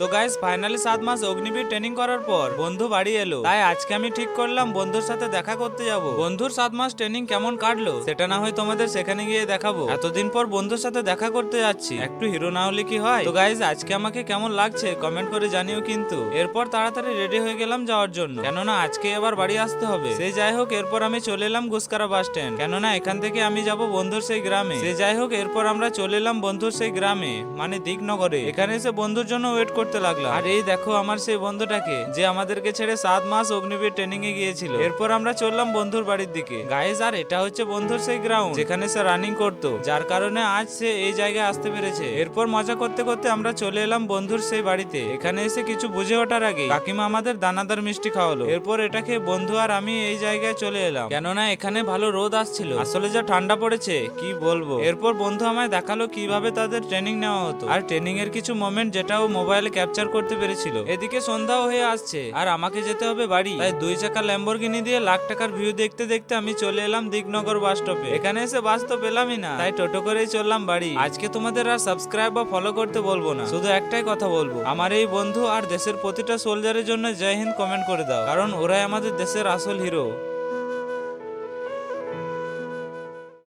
তো guys finally সাত মাস Agniveer training করার পর বন্ধু বাড়ি এলো। তাই আজকে আমি ঠিক করলাম বন্ধুর সাথে দেখা করতে যাব। বন্ধুর সাত মাস ট্রেনিং কেমন কাটলো? সেটা না হয় তোমাদের সেখানে গিয়ে দেখাবো। এতদিন পর বন্ধুর সাথে দেখা করতে যাচ্ছি। একটু হিরো না হলে কি হয়? তো গাইস আজকে আমাকে কেমন লাগছে কমেন্ট করে জানিও কিন্তু। এরপর তাড়াতাড়ি রেডি হয়ে গেলাম যাওয়ার জন্য। কেননা আজকে এবার বাড়ি আসতে হবে। সে যাই হোক, এরপর আমি চলে এলাম গুসকারা বাস স্ট্যান্ড কেননা এখান থেকে আমি যাব বন্ধুর সেই গ্রামে। সে যাই হোক, এরপর আমরা চলে এলাম বন্ধুর সেই গ্রামে মানে দিকনগরে এখানে এসে বন্ধুর জন্য ওয়েট করতে লাগলাম। আর এই দেখো আমার সেই বন্ধুটাকে, যে আমাদেরকে ছেড়ে সাত মাস অগ্নিবীর ট্রেনিং এ গিয়েছিল। এরপর আমরা চললাম বন্ধুর বাড়ির দিকে। গাইজ আর এটা হচ্ছে বন্ধুর সেই গ্রাউন্ড যেখানে সে রানিং করতো, যার কারণে আজ সে এই জায়গায় আসতে পেরেছে। এরপর মজা করতে করতে আমরা চলে এলাম বন্ধুর সেই বাড়িতে। এখানে এসে কিছু বুঝে ওঠার আগে কাকিমা আমাদের দানাদার মিষ্টি খাওয়ালো। এরপর এটাকে বন্ধু আর আমি এই জায়গায় চলে এলাম। কেননা এখানে ভালো রোদ আসছিল। আসলে যা ঠান্ডা পড়েছে, কি বলব? এরপর বন্ধু আমায় দেখাল কীভাবে তাদের ট্রেনিং নেওয়া হতো। আর ট্রেনিং এর কিছু মোমেন্ট যেটা ও মোবাইলে ক্যাপচার করতে পেরেছিল। এদিকে সন্ধ্যাও হয়ে আসছে, আর আমাকে যেতে হবে বাড়ি। তাই দুই চাকা ল্যাম্বরগিনি দিয়ে লাখ টাকার ভিউ দেখতে দেখতে আমি চলে এলাম দিকনগর বাস স্টপে এখানে এসে বাস তো পেলামই না, তাই টোটো করেই চললাম বাড়ি। আজকে তোমাদের আর সাবস্ক্রাইব বা ফলো করতে বলব না। শুধু একটাই কথা বলব, আমার এই বন্ধু আর দেশের প্রতিটা সোলজারের জন্য জয় হিন্দ কমেন্ট করে দাও। কারণ ওরাই আমাদের দেশের আসল হিরো